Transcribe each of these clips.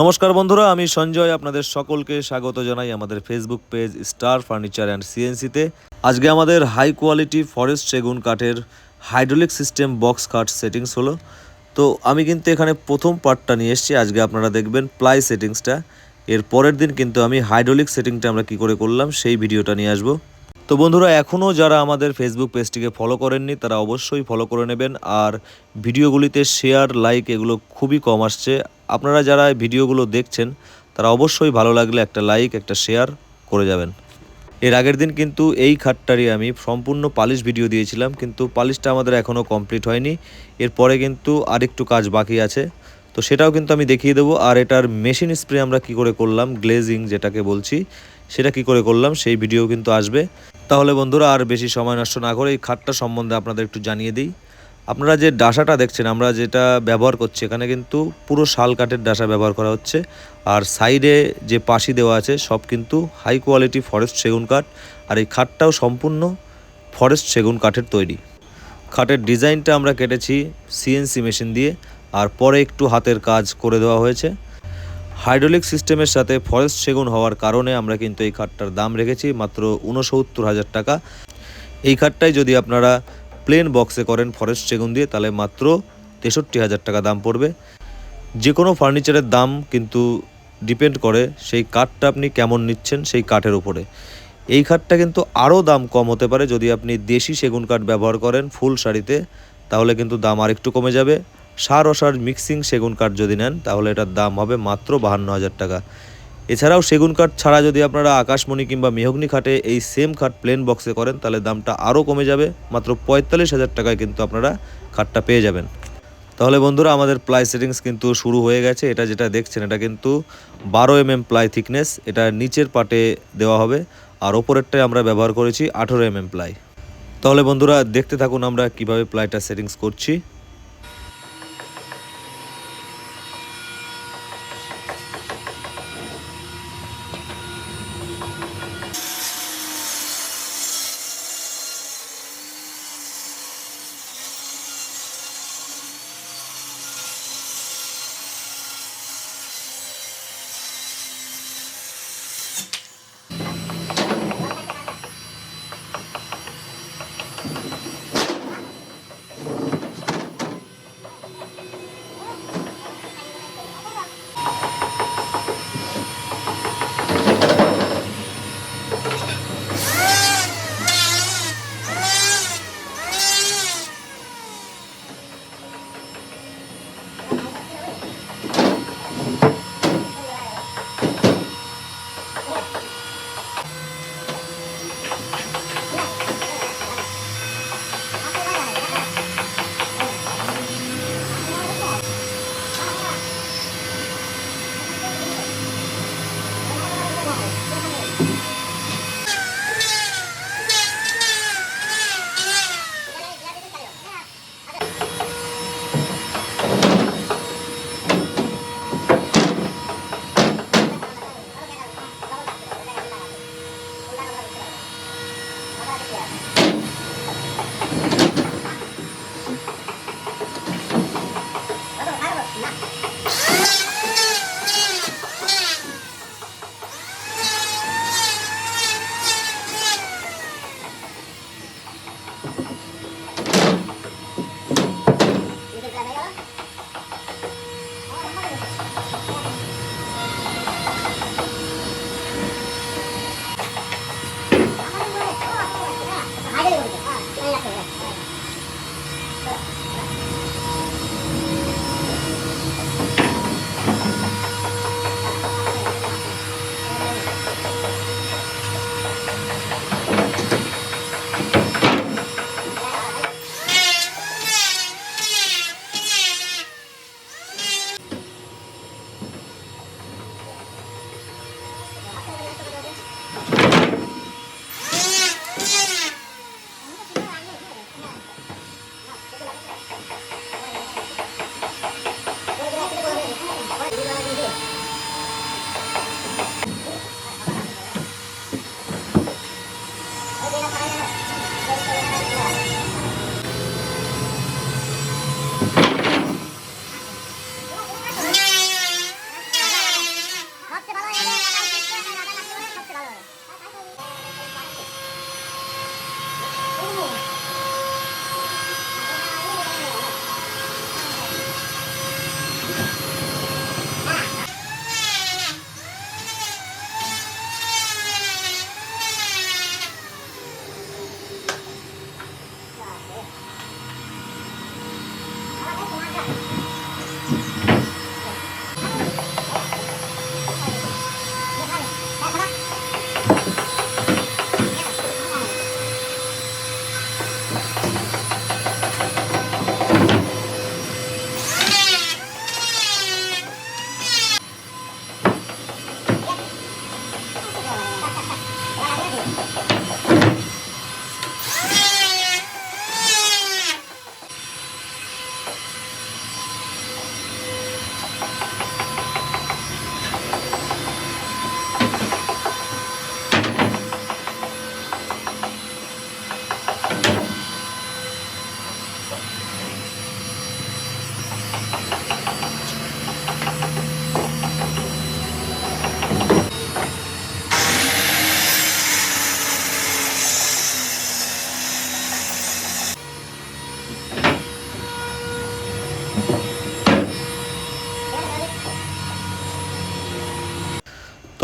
নমস্কার বন্ধুরা, আমি সঞ্জয়, আপনাদের সকলকে স্বাগত জানাই আমাদের Facebook page star furniture and সিএনসিতে আজকে আমাদের হাই কোয়ালিটি ফরেস্ট সেগুন কাঠের হাইড্রোলিক সিস্টেম বক্স কাঠ সেটিংস হলো। তো আমি কিন্তু এখানে প্রথম পার্টটা নিয়ে এসেছি, আজকে আপনারা দেখবেন প্লাই সেটিংসটা এর পরের দিন কিন্তু আমি হাইড্রোলিক সেটিংটা আমরা কি করে করলাম, সেই ভিডিওটা নিয়ে আসব। তো বন্ধুরা, এখনও যারা আমাদের ফেসবুক পেজটিকে ফলো করেননি, তারা অবশ্যই ফলো করে নেবেন। আর ভিডিওগুলিতে শেয়ার লাইক এগুলো খুবই কম আসছে। আপনারা যারা ভিডিওগুলো দেখছেন, তারা অবশ্যই ভালো লাগলে একটা লাইক, একটা শেয়ার করে যাবেন। এর আগের দিন কিন্তু এই খাটটারই আমি সম্পূর্ণ পালিশ ভিডিও দিয়েছিলাম, কিন্তু পালিশটা আমাদের এখনও কমপ্লিট হয়নি। এরপরে কিন্তু আরেকটু কাজ বাকি আছে। তো সেটাও কিন্তু আমি দেখিয়ে দেবো। আর এটার মেশিন স্প্রে আমরা কি করে করলাম, গ্লেজিং যেটাকে বলছি, সেটা কি করে করলাম, সেই ভিডিও কিন্তু আসবে। তাহলে বন্ধুরা, আর বেশি সময় নষ্ট না করে এই খাটটা সম্বন্ধে আপনাদের একটু জানিয়ে দিই। আপনারা যে ডাসাটা দেখছেন, আমরা যেটা ব্যবহার করছি, এখানে কিন্তু পুরো শাল কাঠের ডাসা ব্যবহার করা হচ্ছে। আর সাইডে যে পাশি দেওয়া আছে, সব কিন্তু হাই কোয়ালিটি ফরেস্ট সেগুন কাঠ। আর এই খাটটাও সম্পূর্ণ ফরেস্ট সেগুন কাঠের তৈরি। খাটের ডিজাইনটা আমরা কেটেছি সিএনসি মেশিন দিয়ে, আর পরে একটু হাতের কাজ করে দেওয়া হয়েছে। হাইড্রোলিক সিস্টেমের সাথে ফরেস্ট সেগুন হওয়ার কারণে আমরা কিন্তু এই খাটটার দাম রেখেছি মাত্র উনসত্তর হাজার টাকা। এই খাটটাই যদি আপনারা প্লেন বক্সে করেন ফরেস্ট সেগুন দিয়ে, তাহলে মাত্র তেষট্টি হাজার টাকা দাম পড়বে। যে কোনো ফার্নিচারের দাম কিন্তু ডিপেন্ড করে সেই কাঠটা আপনি কেমন নিচ্ছেন সেই কাঠের উপরে। এই খাটটা কিন্তু আরও দাম কম হতে পারে যদি আপনি দেশি সেগুন কাঠ ব্যবহার করেন ফুল শাড়িতে, তাহলে কিন্তু দাম আরেকটু কমে যাবে। সার অসার মিক্সিং সেগুন কাঠ যদি নেন, তাহলে এটার দাম হবে মাত্র বাহান্ন হাজার টাকা। এছাড়াও সেগুন কাঠ ছাড়া যদি আপনারা আকাশমণি কিংবা মেহগনি খাটে এই সেম খাট প্লেন বক্সে করেন, তাহলে দামটা আরও কমে যাবে। মাত্র পঁয়তাল্লিশ হাজার টাকায় কিন্তু আপনারা খাটটা পেয়ে যাবেন। তাহলে বন্ধুরা, আমাদের প্লাই সেটিংস কিন্তু শুরু হয়ে গেছে। এটা যেটা দেখছেন, এটা কিন্তু বারো এম এম প্লাই থিকনেস এটা নিচের পাটে দেওয়া হবে, আর ওপরেরটায় আমরা ব্যবহার করেছি আঠেরো এম এম প্লাই তাহলে বন্ধুরা, দেখতে থাকুন আমরা কীভাবে প্লাইটা সেটিংস করছি।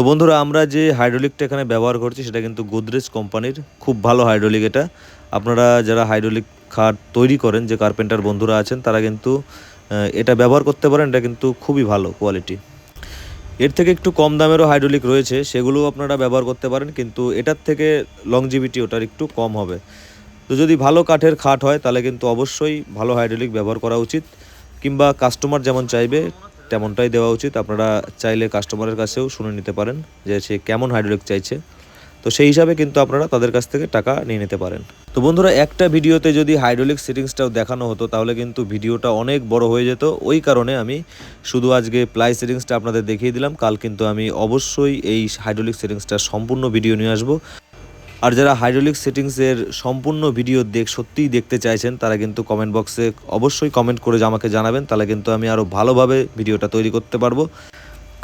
বন্ধুরা, আমরা যে হাইড্রোলিকটা এখানে ব্যবহার করছি সেটা কিন্তু গোদরেজ কোম্পানির। খুব ভালো হাইড্রোলিক এটা। আপনারা যারা হাইড্রোলিক খাট তৈরি করেন, যে কার্পেন্টার বন্ধুরা আছেন, তারা কিন্তু এটা ব্যবহার করতে পারেন। এটা কিন্তু খুবই ভালো কোয়ালিটি এর থেকে একটু কম দামেরও হাইড্রোলিক রয়েছে সেগুলো আপনারা ব্যবহার করতে পারেন, কিন্তু এটার থেকে লংজিভিটি ওটার একটু কম হবে। তো যদি ভালো কাঠের খাট হয়, তাহলে কিন্তু অবশ্যই ভালো হাইড্রোলিক ব্যবহার করা উচিত, কিংবা কাস্টমার যেমন চাইবে তেমনটাই দেওয়া উচিত। আপনারা চাইলে কাস্টমারের কাছেও শুনে নিতে পারেন যে সে কেমন হাইড্রোলিক চাইছে। তো সেই হিসাবে কিন্তু আপনারা তাদের কাছ থেকে টাকা নিয়ে নিতে পারেন। তো বন্ধুরা, একটা ভিডিওতে যদি হাইড্রোলিক সেটিংসটাও দেখানো হতো, তাহলে কিন্তু ভিডিওটা অনেক বড় হয়ে যেত। ওই কারণে আমি শুধু আজকে প্লাই সেটিংসটা আপনাদের দেখিয়ে দিলাম। কাল কিন্তু আমি অবশ্যই এই হাইড্রোলিক সেটিংসটার সম্পূর্ণ ভিডিও নিয়ে আসব। আর যারা হাইড্রোলিক সেটিংসের সম্পূর্ণ ভিডিও দেখ, সত্যিই দেখতে চাইছেন, তারা কিন্তু কমেন্ট বক্সে অবশ্যই কমেন্ট করে আমাকে জানাবেন, তাহলে কিন্তু আমি আরও ভালোভাবে ভিডিওটা তৈরি করতে পারব।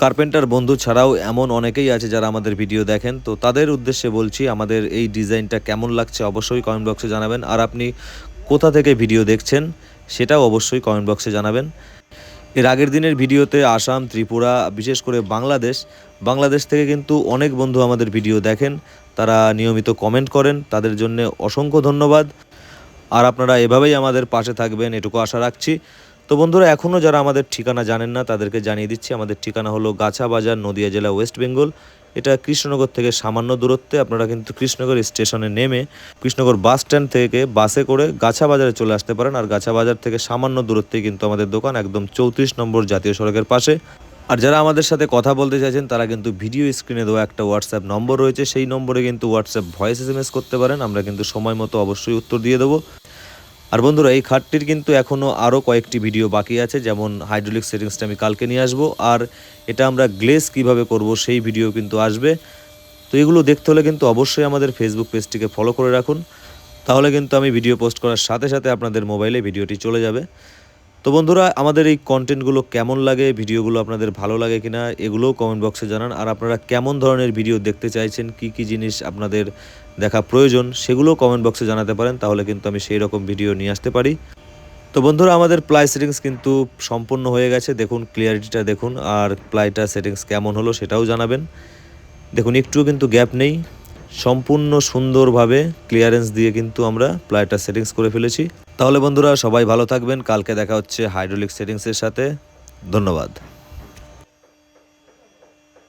কার্পেন্টার বন্ধু ছাড়াও এমন অনেকেই আছে যারা আমাদের ভিডিও দেখেন, তো তাদের উদ্দেশ্যে বলছি আমাদের এই ডিজাইনটা কেমন লাগছে অবশ্যই কমেন্ট বক্সে জানাবেন, আর আপনি কোথা থেকে ভিডিও দেখছেন সেটাও অবশ্যই কমেন্ট বক্সে জানাবেন। এর আগের দিনের ভিডিওতে আসাম, ত্রিপুরা, বিশেষ করে বাংলাদেশ বাংলাদেশ থেকে কিন্তু অনেক বন্ধু আমাদের ভিডিও দেখেন, তারা নিয়মিত কমেন্ট করেন, তাদের জন্য অসংখ্য ধন্যবাদ। আর আপনারা এভাবেই আমাদের পাশে থাকবেন, এটুকু আশা রাখছি। তো বন্ধুরা এখনও যারা আমাদের ঠিকানা জানেন না, তাদেরকে জানিয়ে দিচ্ছি, আমাদের ঠিকানা হলো গাছা বাজার নদিয়া জেলা ওয়েস্ট বেঙ্গল। এটা কৃষ্ণনগর থেকে সামান্য দূরত্বে, আপনারা কিন্তু কৃষ্ণনগর স্টেশনে নেমে কৃষ্ণনগর বাস স্ট্যান্ড থেকে বাসে করে গাছা বাজারে চলে আসতে পারেন। আর গাছা বাজার থেকে সামান্য দূরত্বে কিন্তু আমাদের দোকান একদম চৌত্রিশ নম্বর জাতীয় সড়কের পাশে। আর যারা আমাদের সাথে কথা বলতে চাইছেন, তারা কিন্তু ভিডিও স্ক্রিনে দেওয়া একটা হোয়াটসঅ্যাপ নম্বর রয়েছে। সেই নম্বরে কিন্তু হোয়াটসঅ্যাপ ভয়েস এস করতে পারেন। আমরা কিন্তু সময় মতো অবশ্যই উত্তর দিয়ে দেবো। আর বন্ধুরা, এই খাটটির কিন্তু এখনও আরও কয়েকটি ভিডিও বাকি আছে, যেমন হাইড্রোলিক সেটিংসটা আমি কালকে নিয়ে আসব, আর এটা আমরা গ্লেস কীভাবে করব সেই ভিডিও কিন্তু আসবে। তো এগুলো দেখতে হলে কিন্তু অবশ্যই আমাদের ফেসবুক পেজটিকে ফলো করে রাখুন। তাহলে কিন্তু আমি ভিডিও পোস্ট করার সাথে সাথে আপনাদের মোবাইলে ভিডিওটি চলে যাবে। তো বন্ধুরা, আমাদের এই কন্টেন্টগুলো কেমন লাগে, ভিডিওগুলো আপনাদের ভালো লাগে কিনা, এগুলোও কমেন্ট বক্সে জানান। আর আপনারা কেমন ধরনের ভিডিও দেখতে চাইছেন, কি কি জিনিস আপনাদের দেখা প্রয়োজন, সেগুলোও কমেন্ট বক্সে জানাতে পারেন, তাহলে কিন্তু আমি সেই রকম ভিডিও নিয়ে আসতে পারি। তো বন্ধুরা, আমাদের প্লাই সেটিংস কিন্তু সম্পূর্ণ হয়ে গেছে। দেখুন ক্লিয়ারিটিটা দেখুন, আর প্লাইটা সেটিংস কেমন হলো সেটাও জানাবেন। দেখুন, একটুও কিন্তু গ্যাপ নেই। সম্পূর্ণ সুন্দরভাবে ক্লিয়ারেন্স দিয়ে কিন্তু আমরা প্লাইটা সেটিংস করে ফেলেছি। তাহলে বন্ধুরা সবাই ভালো থাকবেন। কালকে দেখা হচ্ছে হাইড্রোলিক সেটিংসের সাথে। ধন্যবাদ।